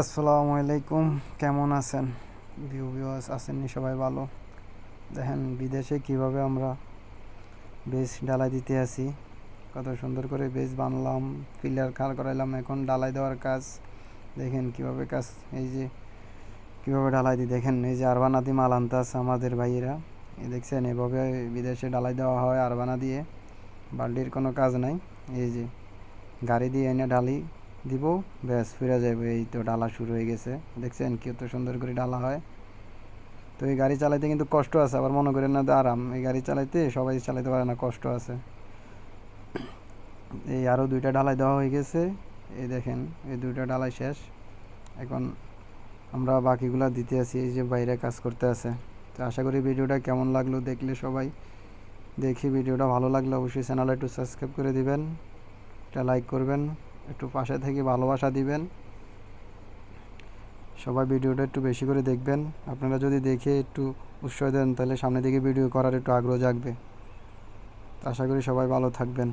আসসালামু আলাইকুম, কেমন আছেন? ভিউ ভিউয়ার্স আছেননি সবাই ভালো? দেখেন বিদেশে কীভাবে আমরা বেশ ডালাই দিতে আসি কত সুন্দর করে বেশ বানলাম, পিলার খাল করাইলাম, এখন ডালাই দেওয়ার কাজ। দেখেন কীভাবে কাজ, এই যে কীভাবে ডালাই দিই, দেখেন এই যে আরবানাদি মাল আছে আমাদের ভাইয়েরা। এই দেখছেন, এভাবে বিদেশে ডালাই দেওয়া হয় আরবানা দিয়ে। বাল্টির কোনো কাজ নাই, এই যে গাড়ি দিয়ে এনে ডালি দিব। ব্যাস, ফিরে যাবে এই তো ডালা শুরু হয়ে গেছে। দেখছেন কত সুন্দর করে ডালা হয়। তো এই গাড়ি চালাইতে কিন্তু কষ্ট আছে, আবার মনে করেন না আরাম। এই গাড়ি চালাইতে সবাই চালাইতে পারে না, কষ্ট আছে। এই আরও দুইটা ডালাই দেওয়া হয়ে গেছে। এই দেখেন, এই দুইটা ডালাই শেষ। এখন আমরা বাকিগুলা দিতে আছি, এই যে বাইরে কাজ করতে আছে। তো আশা করি ভিডিওটা কেমন লাগল দেখলে সবাই দেখি, ভিডিওটা ভালো লাগলে অবশ্যই চ্যানেলে একটু সাবস্ক্রাইব করে দিবেন। একটা লাইক করবেন। একটু পাশে থেকে ভালোবাসা দিবেন। সবাই ভিডিওটা একটু বেশি করে দেখবেন। আপনারা যদি দেখে একটু উৎসাহ দেন, তাহলে সামনে দিকে ভিডিও করার একটু আগ্রহ জাগবে। আশা করি সবাই ভালো থাকবেন।